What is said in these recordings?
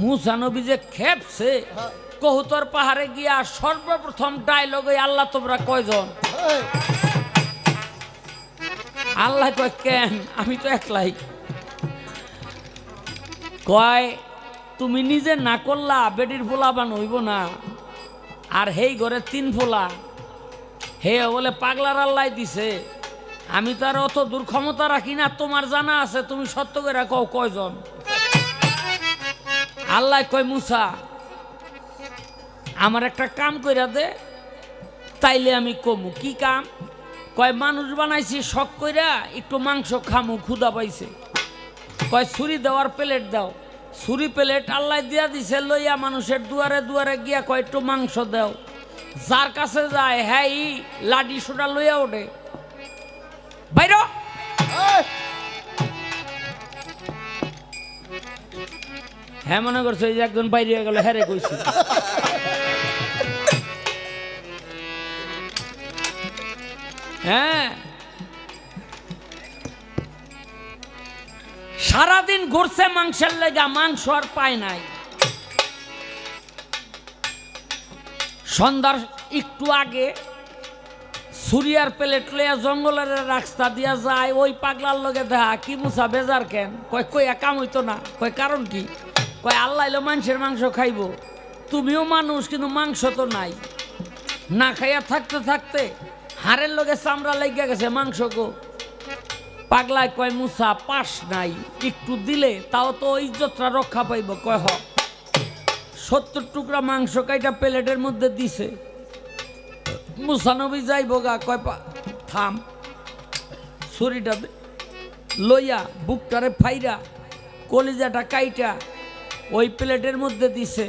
মুসা নবী যে খেপছে কহুতর পাহাড়ে গিয়া সর্বপ্রথম ডায়লগ আল্লাহ তোমরা কয়জন? আল্লাহ কয় কেন? আমি তো একলাই। কয় তুমি নিজে না করলা বেডির ফোলা বান হইব না। আর হেই ঘরে তিন ফোলা হে বলে পাগলার আল্লাহ দিছে। আমি তো আর অত দূর ক্ষমতা রাখি না তোমার জানা আছে তুমি সত্য করে কও কয়জন? আল্লাহ কয়, মুসা, আমার একটা কাম কইরা দে, তাইলে আমি কমু। কি কাম? কয়, মানুষ বানাইছি, শখ কইরা একটু মাংস খামু ক্ষুদা পাইছে। কয়, ছুরি দেওয়ার প্লেট দাও। ছুরি প্লেট আল্লাহ দিয়া দিছে, লইয়া মানুষের দুয়ারে দুয়ারে গিয়া কয়, একটু মাংস দাও। যার কাছে যায় হ্যাঁ লাডি সোডা লইয়া ওঠে। বাইর! হ্যাঁ মনে করছে এই যে একজন বাইরে গেল হ্যারে কইছি। হ্যাঁ। সারাদিন ঘুরছে মাংসের লেগা, মাংস আর পায় নাই। সন্ধ্যার একটু আগে সুরিয়ার প্লেট লইয়া জঙ্গলের রাস্তা দিয়া যায়, ওই পাগলার লগে দেখা, কি মুসা বেজার কেন? কয় কই কাম হইতো না। কয়, কারণ কি? কয়, আল্লাহ এলো মানুষের মাংস খাইবো। তুমিও মানুষ, কিন্তু মাংস তো নাই। না খাইয়া থাকতে থাকতে হাড়ের লগে চামড়া লেগে গেছে, মাংস গো। পাগলায় কয়, মুসা, পাস নাই, একটু দিলে তাও তো ইজ্জতটা রক্ষা পাইব। কয়, হ। সত্তর টুকরা মাংস কাইটা প্লেটের মধ্যে দিছে। মুসানবী যাইব গা। কয়, পা, থাম, ছুরিটা। লইয়া বুকটারে ফাইরা কলিজাটা কাইটা ওই প্লেটের মধ্যে দিছে।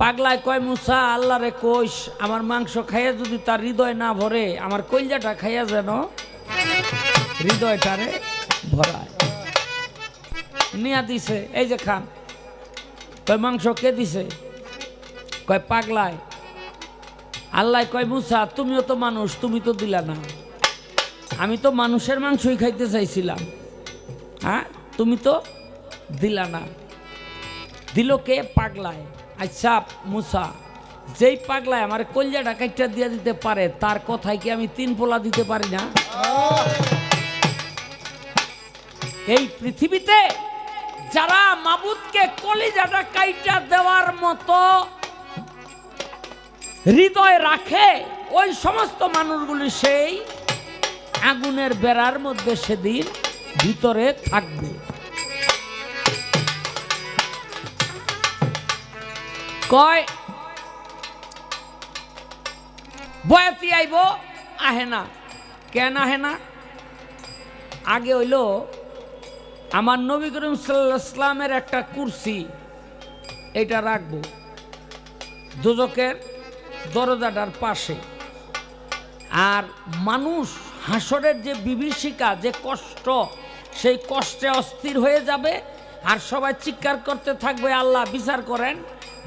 পাগলায় কয়, মুসা, আল্লাহরে কোষ আমার মাংস খাইয়া যদি তার হৃদয় না ভরে, আমার কলিজাটা খাইয়া যেন হৃদয়টারে ভরায়। নিয়া দিছে, এই যে খান। কয়, মাংস কে দিছে? কয়, পাগলায়। আল্লাহ কয়, মুসা, তুমিও তো মানুষ, তুমি তো দিলা না। আমি তো মানুষের মাংসই খাইতে চাইছিলাম। হ্যাঁ তুমি তো দিলা না। দিল কে পাগলায়? আচ্ছা মুসা, যেই পাগলায় আমার কলজাটা কাইটা দিয়ে দিতে পারে, তার কথায় কি আমি তিন পোলা দিতে পারি না? এই পৃথিবীতে যারা মাবুদকে কলিজাটা কাইটা দেওয়ার মতো হৃদয় রাখে, ওই সমস্ত মানুষগুলি সেই আগুনের বেড়ার মধ্যে সেদিন ভিতরে থাকবে। কয়? বয়াতি আইব? আহে না। কেন আহে না? আগে হইল আমার নবী করিম সাল্লামের একটা কুরসি। এটা রাখব। দুজকের দরজাটার পাশে। আর মানুষ হাসরের যে বিভীষিকা, যে কষ্ট, সেই কষ্টে অস্থির হয়ে যাবে। আর সবাই চিৎকার করতে থাকবে, আল্লাহ বিচার করেন।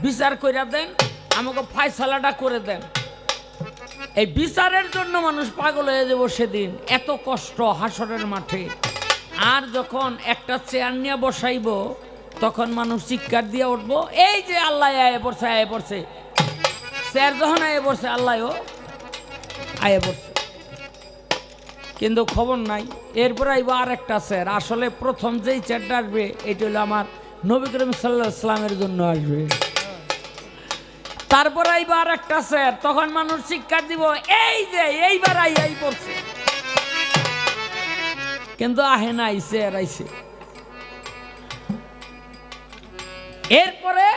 বিচার কইরা দেন, আমাকে ফায়সালাটা করে দেন। এই বিচারের জন্য মানুষ পাগল হয়ে যাব সেদিন, এত কষ্ট হাসরের মাঠে। আর যখন একটা চেয়ার নিয়ে বসাইব, তখন মানুষ চিৎকার দিয়ে উঠবো, এই যে আল্লাহ আয়ে পড়ছে আয়ে পড়ছে। স্যার যখন আয়ে পড়ছে আল্লাহও আয়ে পড়ছে। কিন্তু খবর নাই, এরপরে আইব আর একটা স্যার আসলে প্রথম যেই চেয়ারটা আসবে, এটা হলো আমার নবী করিম সাল্লাহ ইসলামের জন্য আসবে। তারপর আইব আর একটা স্যার, তখন মানুষ শিক্ষা দিব, এই যে, এইবার আই আই পড়ছে। কিন্তু আহে না আইসে আর আইসে এরপরে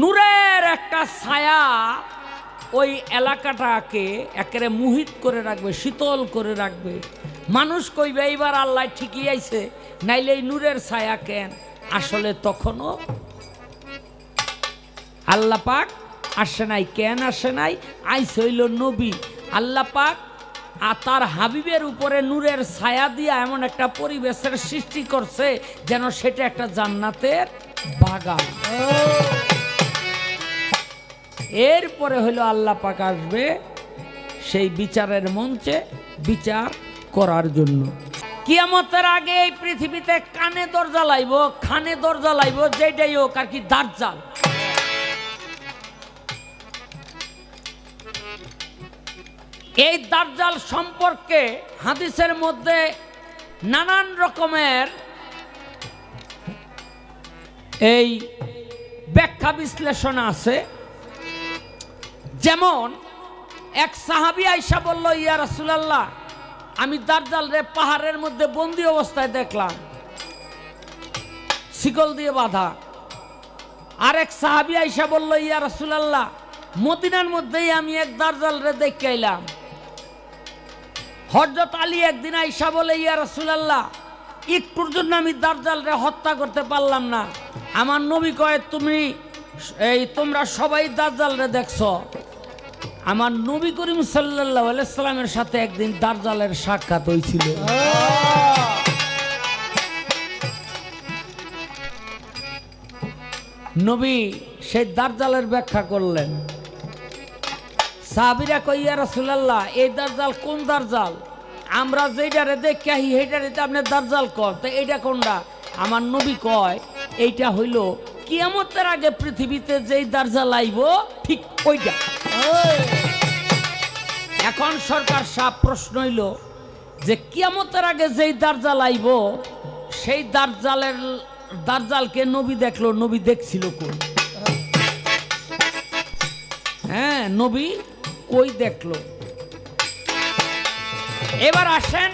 নূরের একটা ছায়া ওই এলাকাটাকে একেবারে মুহিত করে রাখবে, শীতল করে রাখবে। মানুষ কইবে, এইবার আল্লাহ ঠিকই আইছে, নাইলে এই নূরের ছায়া কেন? আসলে তখনও আল্লাহ পাক আসে নাই, কেন আসে নাই? আইস হইল নবী। আল্লাহ পাক, আর তার হাবিবের উপরে নূরের ছায়া দিয়া এমন একটা পরিবেশের সৃষ্টি করছে যেন সেটা একটা জান্নাতের বাগান। এরপরে হইল আল্লাহ পাক আসবে সেই বিচারের মঞ্চে বিচার করার জন্য। কিয়ামতের আগে এই পৃথিবীতে কানে দরজা লাইব খানে দরজা লাইব, যেটাই হোক আর কি দার্জাল এই দার্জাল সম্পর্কে হাদিসের মধ্যে নানান রকমের এই ব্যাখ্যা বিশ্লেষণ আছে। যেমন, এক সাহাবি আইসা বলল, ইয়া রাসুলাল্লাহ, আমি দার্জাল রে পাহাড়ের মধ্যে বন্দি অবস্থায় দেখলাম। শিকল দিয়ে বাঁধা। আরেক সাহাবি আইসা বলল, ইয়া রাসুলাল্লাহ, মদিনার মধ্যেই আমি এক দার্জাল রে দেখে এলাম হজরত আলী একদিন আইসা বলে, ইয়া রাসুলাল্লাহ, একটুর জন্য আমি দার্জাল রে হত্যা করতে পারলাম না। আমার নবী কয়, তুমি এই তোমরা সবাই দার্জাল রে দেখছ। আমার নবী করিম সাল্লাহ সাল্লামের সাথে একদিন দার্জালের সাক্ষাৎ হয়েছিল নবী সেই দার্জালের ব্যাখ্যা করলেন। সাহাবিরা কইয়া রাসুলাল্লাহ এই দার্জাল কোন দার্জাল? আমরা যেটারে দেখি আহি সেইটারে তো আপনি দার্জাল কর তো এইটা কোনটা আমার নবী কয় এইটা হইল কিয়ামতের আগে পৃথিবীতে যেই দার্জাল আইব ঠিক ওইটা এখন সরকার সাপ প্রশ্ন হইল যে কিয়ামতের আগে যেই দার্জাল আইব সেই দার্জালের দার্জালকে নবী দেখল নবী দেখছিল কোন হ্যাঁ নবী কই দেখল? এবার আসেন।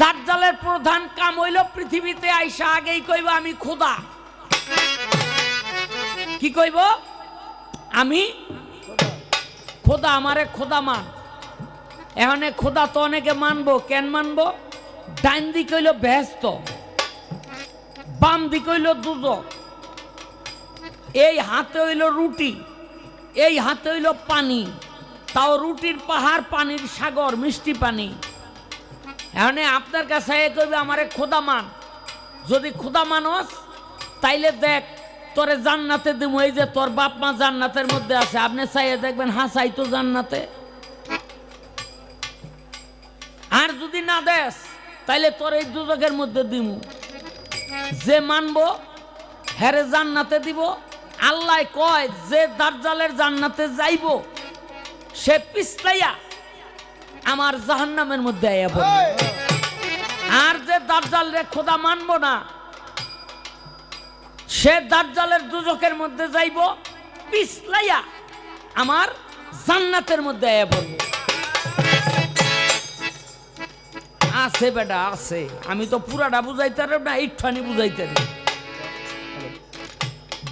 দার্জালের প্রধান কাম হইল পৃথিবীতে আইসা আগেই কইব আমি খোদা। কি কইব? আমি খোদা, আমারে খোদা মান। এখানে খোদা তো অনেকে মানবো, কেন মানবো? ডাইন দিক হইল ব্যস্ত, বাম দিক হইল দুদক এই হাতে হইল রুটি। এই হাতে হইল পানি। তাও রুটির পাহাড়, পানির সাগর, মিষ্টি পানি। এখানে আপনার কাছে এ কইবে, আমারে খোদা মান। যদি খোদা মানস তাইলে দেখ, তোরে জান্নাতে দিব এই যে তোর বাপ মা জান্নাতের মধ্যে আছে, আপনি চাইয়ে দেখবেন হ্যাঁ চাই তো জান্নাতে। আর যদি না দেস, তাইলে তোর এই দুজকের মধ্যে দিমু। যে মানবো হ্যারে জান্নাতে দিব। আল্লাহ কয় যে দার্জালের জান্নাতে যাইব সে পিছলাইয়া আমার জাহান্নামের মধ্যে আইয়া পড়বে। আর যে দার্জাল রে খোদা মানবো না সে দার্জালের দুজকের মধ্যে যাইব পিছলাইয়া আমার জান্নাতের মধ্যে আয়া পড়বে। আছে বেটা আছে। আমি তো পুরাটা বুঝাইতে পারি না ইটখানি বুঝাইতে পারি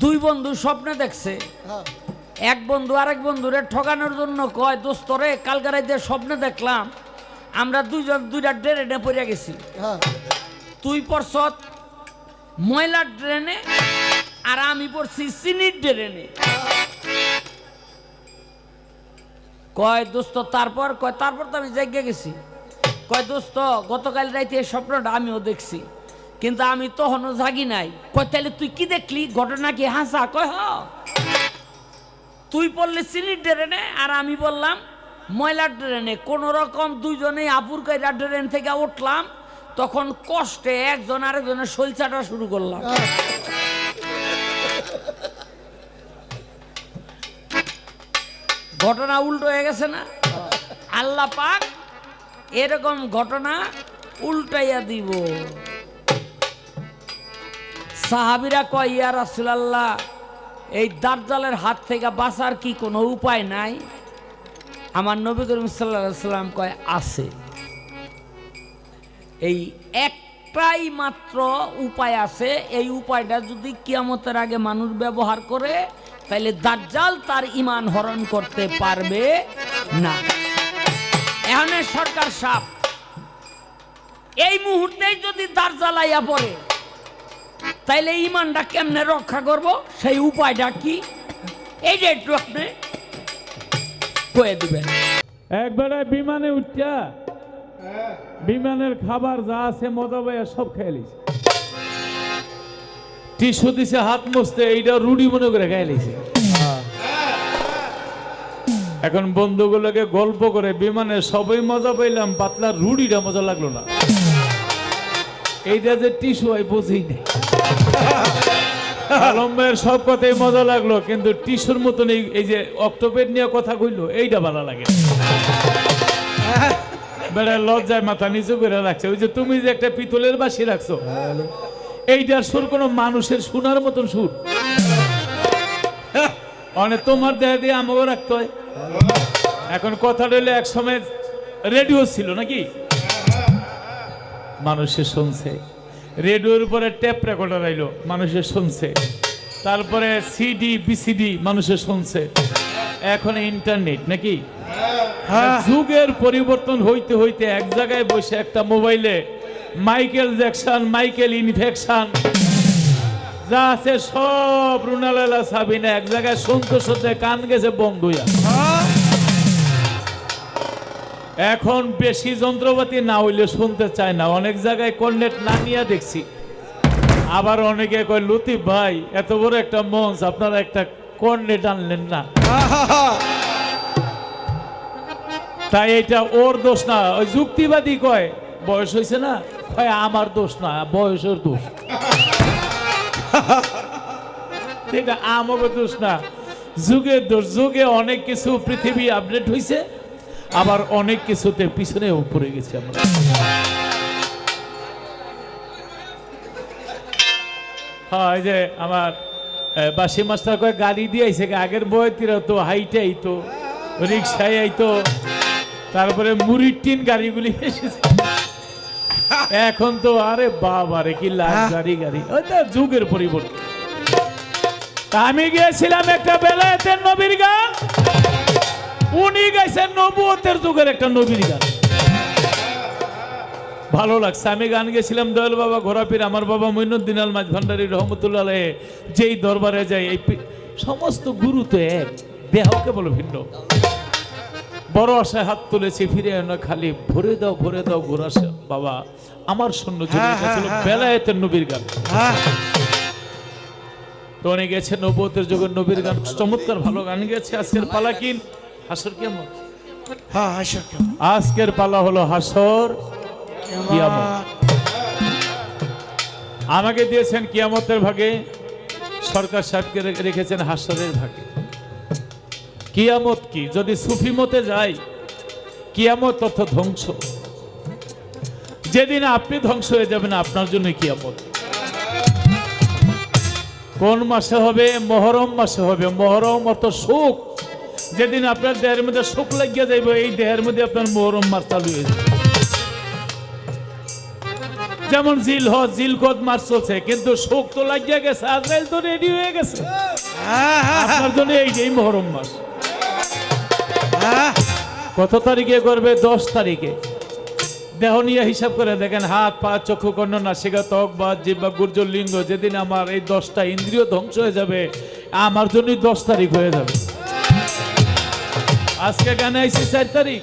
দুই বন্ধু স্বপ্নে দেখছে। এক বন্ধু আরেক বন্ধুরে ঠকানোর জন্য কয় দোস্তরে কালকে রাইতে স্বপ্নে দেখলাম আমরা দুইজন দুইটা ড্রেনে পড়ে গেছি। তুই পড়ছত ময়লার ড্রেনে আর আমি পড়ছি চিনির ড্রেনে। কয় দোস্ত তারপর? কয় তারপর তো আমি জায়গা গেছি। কয় দোস্ত গতকাল রাইতে এই স্বপ্নটা আমিও দেখছি। কিন্তু আমি তখনও জাগি নাই। কয় তাহলে তুই কি দেখলি? ঘটনা কি? হাসা কয়, হ। তুই পড়লি চিনির ড্রেনে আর আমি বললাম, ময়লার ড্রেনে। কোনো রকম দুইজনেই আপুর কাইরা ড্রেন থেকে উঠলাম, তখন কষ্টে একজন আরেকজনের শৈলচাটা শুরু করলাম। ঘটনা উল্টো হয়ে গেছে না? আল্লাহ পাক এরকম ঘটনা উল্টাইয়া দিব। সাহাবিরা কয়, ইয়া রাসুলাল্লাহ, এই দার্জালের হাত থেকে বাঁচার কি কোনো উপায় নাই? আমার নবী করিম সাল্লাম কয়, আছে। এই একটাই মাত্র উপায় আছে। এই উপায়টা যদি কিয়ামতের আগে মানুষ ব্যবহার করে তাহলে দাজ্জাল তার ইমান হরণ করতে পারবে না। এখানে সরকার সাপ, এই মুহূর্তেই যদি দার্জাল আইয়া পড়ে তাইলে ইমানটা কেমনে রক্ষা করব? সেই উপায়টা কি? এইটা একটু আপনি কয়ে দিবেন। একবারে বিমানে উঠা। বিমানের খাবার যা আছে, মজা পাইয়া সব খেয়ে লিছে টিস্যু দিছে, হাত মুছতে, এইটা রুডি মনে করে খেয়ে লিছে এখন বন্ধুগুলোকে গল্প করে, বিমানে সবই মজা পাইলাম, পাতলা রুডিটা মজা লাগল না। এইটা যে টিস্যু হয় বুঝি নাই। আলমের সব কথাই মজা লাগল, কিন্তু টিস্যুর মতন এই এই যে অক্টোপেড নিয়ে কথা কইলো, এইটা ভালো লাগে। বেড়া লজ্জায় মাথা নিচু করে রাখছে। ওই যে তুমি যে একটা পিতলের বাসি রাখছো, এইটার সুর কোনো মানুষের শোনার মতন সুর। অনেক তোমার দেহ দিয়ে আমাকেও রাখতে হয়। এখন কথা রইলে এক সময় রেডিও ছিল নাকি? মানুষে শুনছে। রেডিওর উপরে ট্যাপ রেকর্ডার আইলো মানুষে শুনছে। তারপরে সিডি বিসিডি মানুষে শুনছে। এখন ইন্টারনেট নাকি? যুগের পরিবর্তন হইতে হইতে এক জায়গায় বসে একটা মোবাইলে মাইকেল জ্যাকসন মাইকেল ইনফেকশন যা আছে সব রুনালালা সাবিনা এক জায়গায় শুনতে শুনতে কান গেছে বন্ধ হইয়া এখন বেশি যন্ত্রপাতি না হইলে শুনতে চায় না। অনেক জায়গায় কর্নেট না নিয়ে দেখছি। আবার অনেকে কয় লতিফ ভাই, এত বড় একটা মঞ্চ, আপনারা একটা কর্নেট আনলেন না? তাই এটা ওর দোষ না। ওই যুক্তিবাদী কয়, বয়স হয়েছে না? কয়, আমার দোষ না, বয়সের দোষ। এটা আমাকে দোষ না। যুগের দোষ। যুগে অনেক কিছু পৃথিবী আপডেট হয়েছে আবার অনেক কিছুতে পিছনে পড়ে গেছে আমরা। হ্যাঁ এই যে আমার বাসি মাস্টার কয় গাড়ি দিয়ে আইছে আগের বয়তিরা তো হাইটে আইতো রিক্সায় আইতো তারপরে মুড়ির টিন গাড়িগুলি এসেছে। এখন তো আরে বাবারে কি লাখ গাড়ি গাড়ি ওই তো যুগের পরিবর্তন। আমি গিয়েছিলাম একটা বেলায়েতের নবীর গান। উনি গাইছেন নবুয়তের যুগের একটা নবীর গান। ভালো লাগছে আমি গান গেছিলাম দয়াল বাবা ঘোরাপির আমার বাবা মইনুদ্দিন আল মাঝ ভান্ডারী রহমতুল্লাহ যেই দরবারে যায় এই সমস্ত গুরু তো এক দেহকে বলো ভিন্ন। বড় আশায় হাত তুলেছি ফিরে এনে খালি ভরে দাও ভরে দাও ঘোরা বাবা আমার শূন্য জমি ছিল বেলায়েতের নবীর গান। তো উনি গেছে নবতের যুগের নবীর গান চমৎকার ভালো গান গেছে আজকের পালা কি হাসর হ্যাঁ হাসর আজকের পালা হলো হাসর কিয়ামত। আমাকে দিয়েছেন কিয়ামতের ভাগে সরকার সাহেবকে রেখেছেন হাসরের ভাগে। কিয়ামত কি? যদি সুফি মতে যাই কিয়ামত অর্থ ধ্বংস। যেদিন আপনি ধ্বংস হয়ে যাবেন আপনার জন্য কিয়ামত। কোন মাসে হবে? মহরম মাসে হবে। মহরম অর্থ সুখ। যেদিন আপনার দেহের মধ্যে সুখ লাগিয়ে যাইব, এই দেহের মধ্যে আপনার মহরম মাস চালু হয়ে যাবে। যেমন জিল হ জিল কদ মাস চলছে, কিন্তু সুখ তো লাগিয়ে গেছে, আজরাইল তো রেডি হয়ে গেছে। আপনার জন্য এই যে মহরম মাস। কত তারিখে করবে? দশ তারিখে। দেহ নিয়ে হিসাব করে দেখেন, হাত, পা, চক্ষু কর্ণ নাসিকা ত্বক বা জিব্বা গুর্জ লিঙ্গ, যেদিন আমার এই দশটা ইন্দ্রিয় ধ্বংস হয়ে যাবে, আমার জন্যই দশ তারিখ হয়ে যাবে। আজকে গানে আইসি চার তারিখ।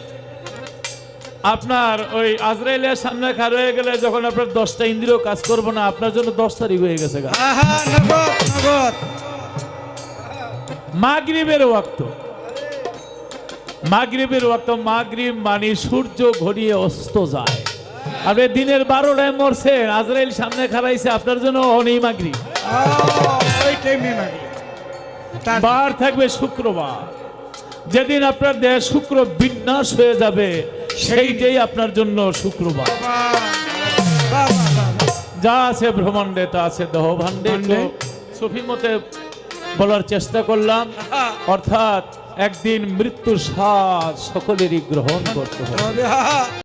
আপনার ওই আজরাইলের সামনে খার হয়ে গেলে যখন আপনার দশটা ইন্দ্রিয় কাজ করব না আপনার জন্য দশ তারিখ হয়ে গেছে নগদ নগদ। মাগরিবের ওয়াক্ত। মাগরিবের ওয়াক্ত মাগরিব মানে সূর্য ঘড়িয়ে অস্ত যায়। আপনি দিনের বারোটায় মরছেন আজরাইল সামনে খারাইছে আপনার জন্য অনেই মাগরিব। বার থাকবে শুক্রবার। যেদিন আপনার দেহ শুক্র বিন্যাস হয়ে যাবে সেইটাই আপনার জন্য শুক্রবার। যা আছে ভ্রমণ্ডে তা আছে দেহ ভাণ্ডে ভাণ্ডে। সুফি মতে বলার চেষ্টা করলাম অর্থাৎ একদিন মৃত্যুর স্বাদ সকলেরই গ্রহণ করতে হবে।